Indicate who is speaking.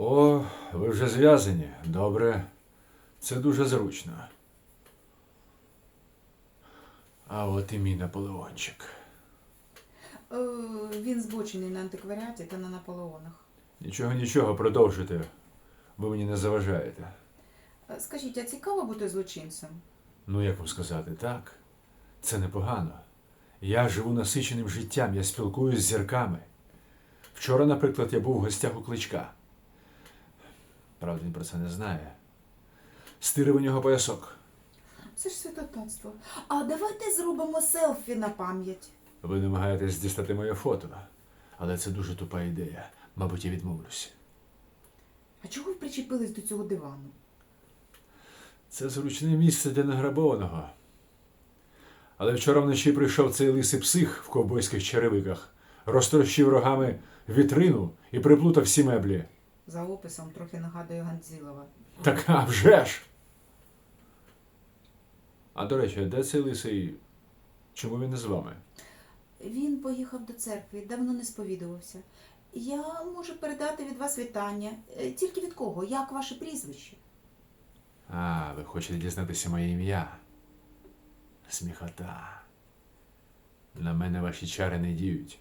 Speaker 1: О, ви вже зв'язані. Добре. Це дуже зручно. А от і мій Наполеончик.
Speaker 2: Е, він збочений на антикваріаті та на Наполеонах.
Speaker 1: Нічого, нічого, продовжуйте. Ви мені не заважаєте.
Speaker 2: Е, Скажіть, а цікаво бути злочинцем?
Speaker 1: Ну, як вам сказати, так? Це непогано. Я живу насиченим життям, я спілкуюсь з зірками. Вчора, наприклад, я був у гостях у кличка. Правда, він про це не знає. Стирив у нього поясок.
Speaker 2: Це ж святотатство. А давайте зробимо селфі на пам'ять.
Speaker 1: Ви намагаєтесь дістати моє фото, але це дуже тупа ідея. Мабуть, я відмовлюся.
Speaker 2: А чого ви причепились до цього дивану?
Speaker 1: Це зручне місце для награбованого. Але вчора вночі прийшов цей лисий псих в ковбойських черевиках, розтрощив рогами вітрину і приплутав всі меблі.
Speaker 2: За описом трохи нагадує Гандзілова.
Speaker 1: Так а вже ж. А до речі, де цей лисий? Чому він не з вами?
Speaker 2: Він поїхав до церкви, давно не сповідувався. Я можу передати від вас вітання. Е, Тільки від кого? Як ваше прізвище?
Speaker 1: А, ви хочете дізнатися моє ім'я? Сміхота. На мене ваші чари не діють.